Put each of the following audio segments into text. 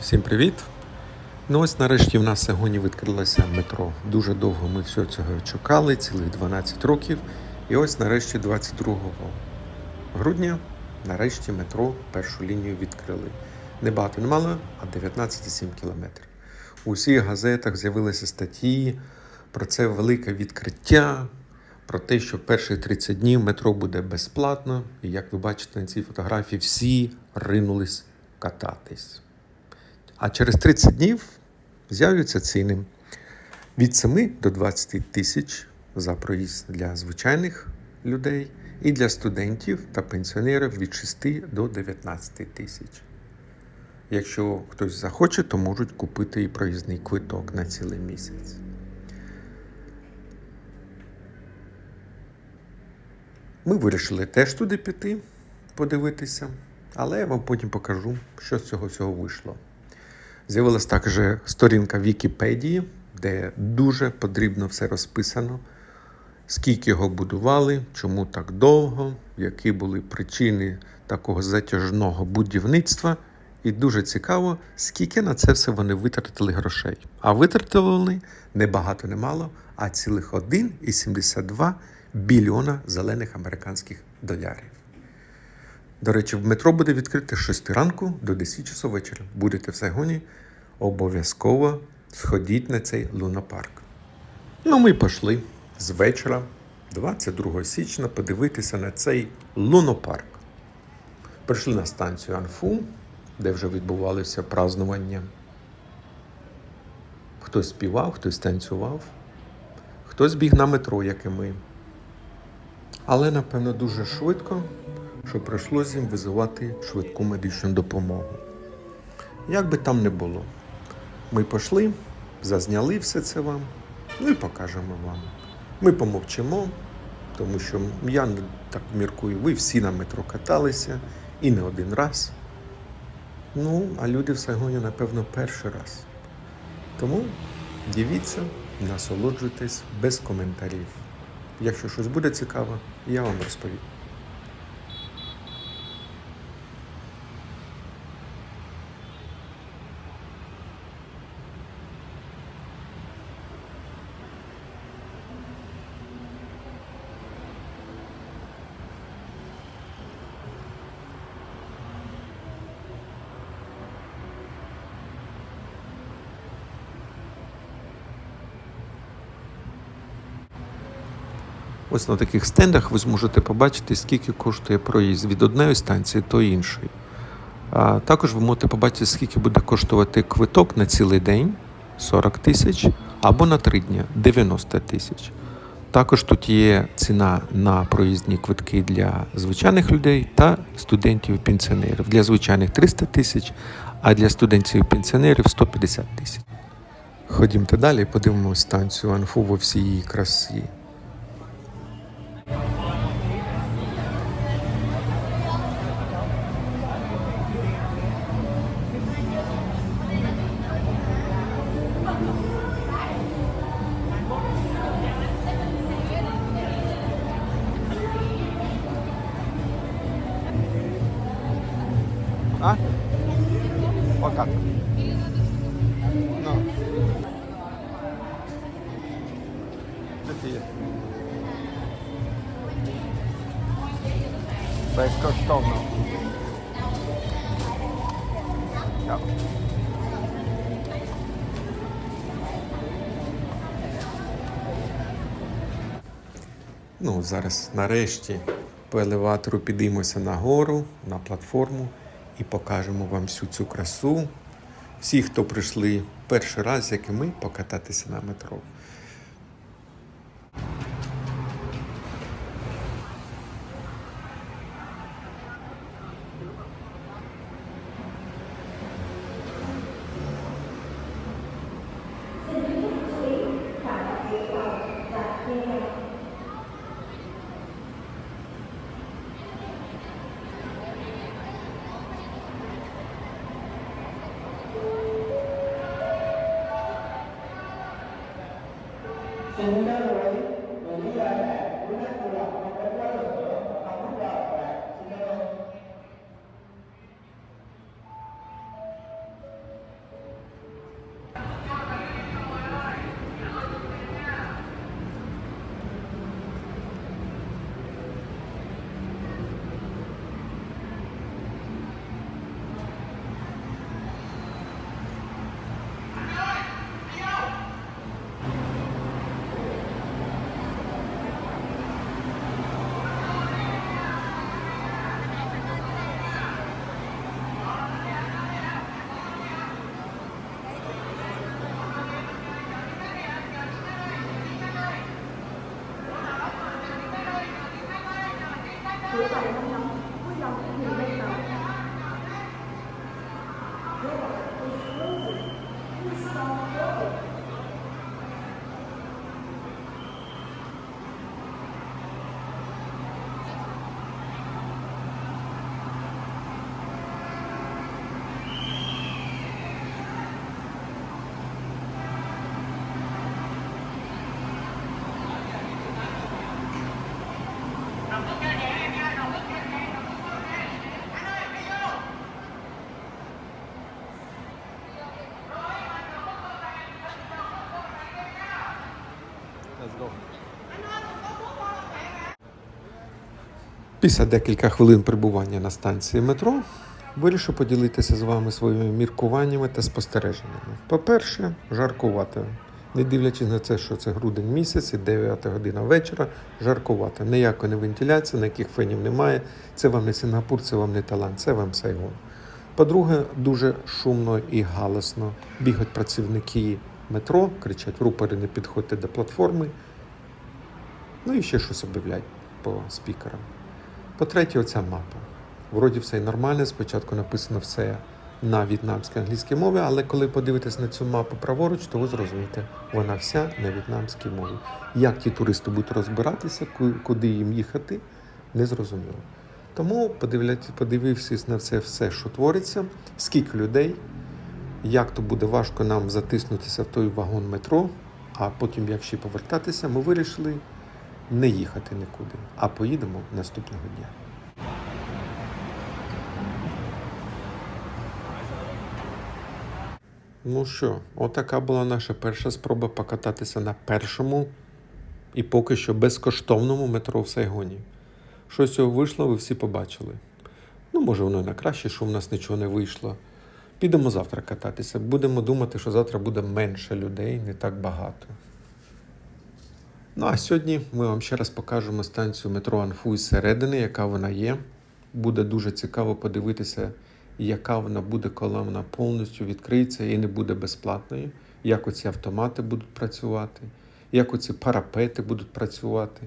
Всім привіт! Ну ось нарешті в нас сьогодні відкрилося метро. Дуже довго ми все цього чекали, цілих 12 років. І ось нарешті 22 грудня нарешті метро першу лінію відкрили. Не багато не мало, а 19,7 кілометрів. У всіх газетах з'явилися статті про це велике відкриття, про те, що перші 30 днів метро буде безплатно. І як ви бачите на цій фотографії, всі ринулись кататись. А через 30 днів з'являться ціни від 7 до 20 тисяч за проїзд для звичайних людей і для студентів та пенсіонерів від 6 до 19 тисяч. Якщо хтось захоче, то можуть купити і проїзний квиток на цілий місяць. Ми вирішили теж туди піти, подивитися, але я вам потім покажу, що з цього всього вийшло. З'явилася також сторінка Вікіпедії, де дуже подрібно все розписано, скільки його будували, чому так довго, які були причини такого затяжного будівництва. І дуже цікаво, скільки на це все вони витратили грошей. А витратили вони не багато не мало, а цілих 1,72 біліона зелених американських долярів. До речі, в метро буде відкрите з 6 ранку до 10 часов вечора. Будете в Сайгоні, обов'язково сходіть на цей лунопарк. Ну, ми пішли з вечора, 22 січня, подивитися на цей лунопарк. Прийшли на станцію Анфу, де вже відбувалося празднування. Хтось співав, хтось танцював, хтось біг на метро, як і ми. Але, напевно, дуже швидко, що прийшлося їм визивати швидку медичну допомогу. Як би там не було, ми пішли, зазняли все це вам, ну і покажемо вам. Ми помовчимо, тому що я так міркую, ви всі на метро каталися і не один раз. Ну, а люди в Сайгоні, напевно, перший раз. Тому дивіться, насолоджуйтесь без коментарів. Якщо щось буде цікаво, я вам розповім. Ось на таких стендах ви зможете побачити, скільки коштує проїзд від однієї станції до іншої. А також ви можете побачити, скільки буде коштувати квиток на цілий день 40 тисяч або на 3 дні 90 тисяч. Також тут є ціна на проїздні квитки для звичайних людей та студентів і пенсіонерів. Для звичайних 300 тисяч, а для студентів і пенсіонерів 150 тисяч. Ходімте далі, подивимося станцію Анфу во всій її красі. Безкоштовно. Ну, зараз нарешті по елеватору підіймося нагору на платформу і покажемо вам всю цю красу. Всі, хто прийшли перший раз, як і ми, покататися на метро. வெளியாக உடற்கூடாக பெற்றோருக்கு அப்படி பார்க்கிறேன் சின்னவன் Після декілька хвилин перебування на станції метро вирішив поділитися з вами своїми міркуваннями та спостереженнями. По-перше, жаркувати. Не дивлячись на це, що це грудень місяць і 9 година вечора, жаркувати. Ніякої не вентиляції, ніяких фенів немає. Це вам не Сингапур, це вам не Талант, це вам Сайгон. По-друге, дуже шумно і галасно бігають працівники метро, кричать рупори, не підходьте до платформи. Ну і ще щось об'являють по спікерам. По-третє, оця мапа. Вроді все нормально, спочатку написано все на в'єтнамській англійській мові, але коли подивитесь на цю мапу праворуч, то ви зрозумієте, вона вся на в'єтнамській мові. Як ті туристи будуть розбиратися, куди їм їхати, не зрозуміло. Тому подивившись на це все, що твориться, скільки людей, як то буде важко нам затиснутися в той вагон метро, а потім, як ще повертатися, ми вирішили не їхати нікуди, а поїдемо наступного дня. Ну що, отака була наша перша спроба покататися на першому і поки що безкоштовному метро в Сайгоні. Що з цього вийшло, ви всі побачили. Ну, може, воно і на краще, що в нас нічого не вийшло. Підемо завтра кататися. Будемо думати, що завтра буде менше людей, не так багато. Ну а сьогодні ми вам ще раз покажемо станцію метро Анфу із середини, яка вона є. Буде дуже цікаво подивитися, яка вона буде, коли вона повністю відкриється і не буде безплатною, як оці автомати будуть працювати, як оці парапети будуть працювати.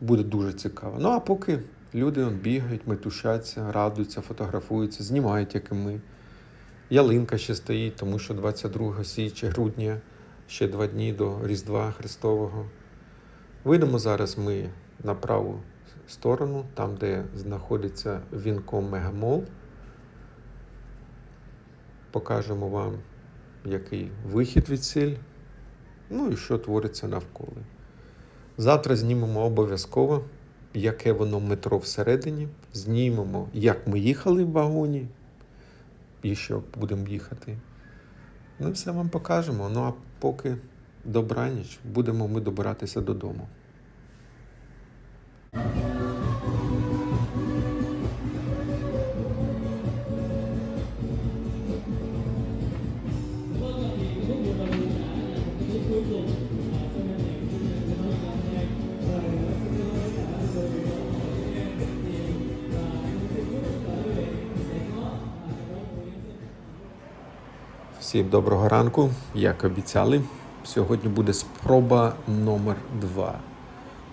Буде дуже цікаво. Ну а поки люди бігають, метушаться, радуються, фотографуються, знімають, як і ми. Ялинка ще стоїть, тому що 22 січня, грудня, ще два дні до Різдва Христового. Вийдемо зараз ми на праву сторону, там, де знаходиться Вінком Мегамол. Покажемо вам, який вихід від сіль, ну і що твориться навколо. Завтра знімемо обов'язково, яке воно метро всередині. Знімемо, як ми їхали в вагоні, і що будемо їхати. Ну все вам покажемо. Ну а поки добраніч, будемо ми добиратися додому. Всім доброго ранку. Як обіцяли, сьогодні буде спроба номер 2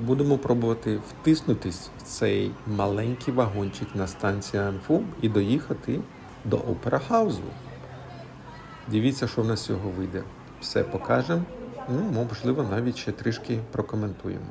Будемо пробувати втиснутись в цей маленький вагончик на станції Анфу і доїхати до Опера Хаузу. Дивіться, що в нас з цього вийде. Все покажемо. Ну, можливо, навіть ще трішки прокоментуємо.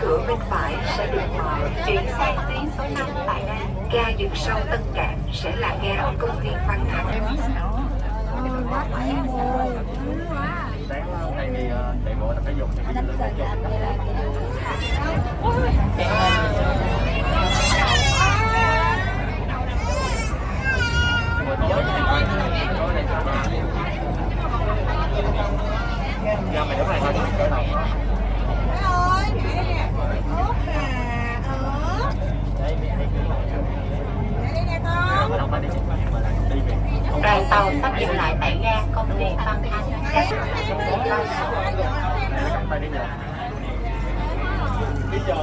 cửa bên phải sẽ được mở. Chuyển sang tuyến số 5 tại ga dừng sau Tân Cảng sẽ là ga công viên Văn Thánh Dạ mày đúng này thôi, This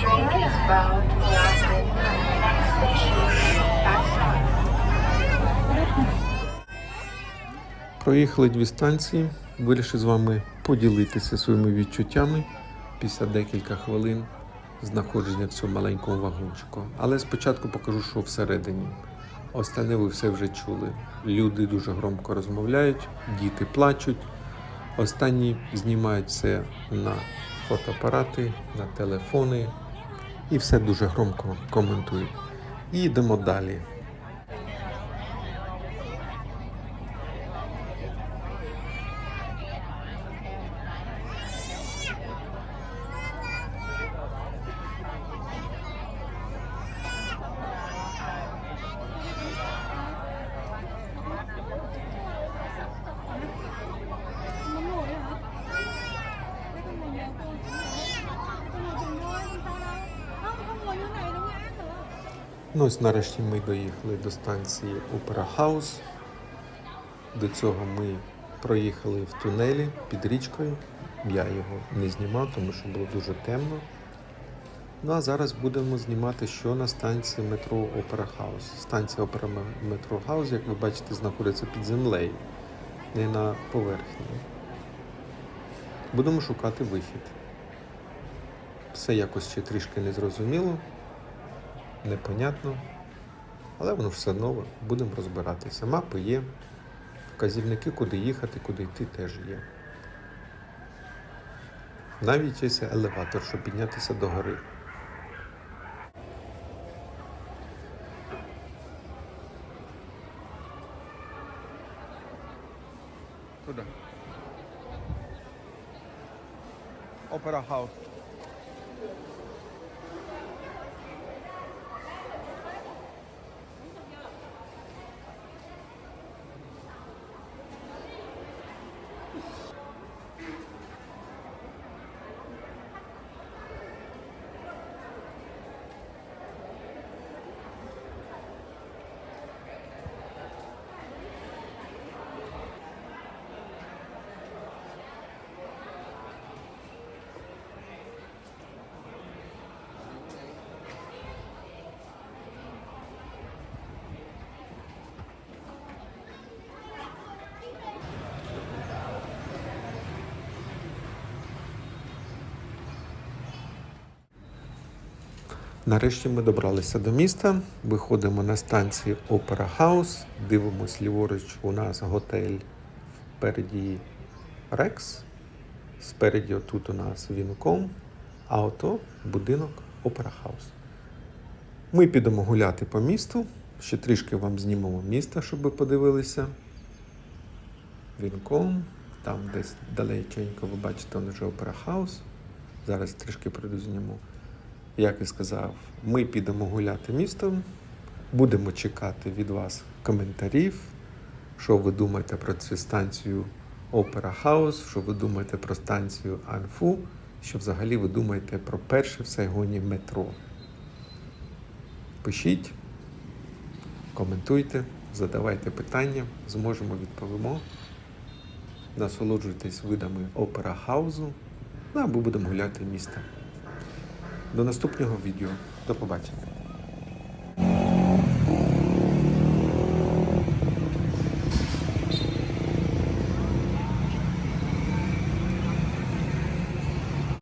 train is bound station, Проїхали дві станції. Вирішив з вами поділитися своїми відчуттями після декілька хвилин знаходження в цьому маленькому вагончику. Але спочатку покажу, що всередині. Останнє ви все вже чули. Люди дуже громко розмовляють, діти плачуть. Останні знімають це на фотоапарати, на телефони і все дуже громко коментують. І йдемо далі. Ось нарешті ми доїхали до станції Опера Хаус. До цього ми проїхали в тунелі під річкою. Я його не знімав, тому що було дуже темно. Ну а зараз будемо знімати, що на станції метро Опера Хаус. Станція М- Метро Хаус, як ви бачите, знаходиться під землею, не на поверхні. Будемо шукати вихід. Все якось ще трішки незрозуміло непонятно, але воно все одно будемо розбиратися. Мапи є, вказівники, куди їхати, куди йти, теж є. Навіть є елеватор, щоб піднятися до гори. Куди? Опера Хаус. Нарешті ми добралися до міста. Виходимо на станції Опера Хаус. Дивимось ліворуч. У нас готель впереді Рекс. Спереді тут у нас Вінком, а ото будинок Опера Хаус. Ми підемо гуляти по місту. Ще трішки вам знімемо міста, щоб ви подивилися. Вінком, там десь далеченько ви бачите, он вже Опера Хаус. Зараз трішки прийду зніму. Як і сказав, ми підемо гуляти містом, будемо чекати від вас коментарів, що ви думаєте про цю станцію Опера Хаус, що ви думаєте про станцію Анфу, що взагалі ви думаєте про перше в Сайгоні метро. Пишіть, коментуйте, задавайте питання, зможемо відповімо. Насолоджуйтесь видами Опера Хаузу, ну або будемо гуляти містом. До наступного відео. До побачення.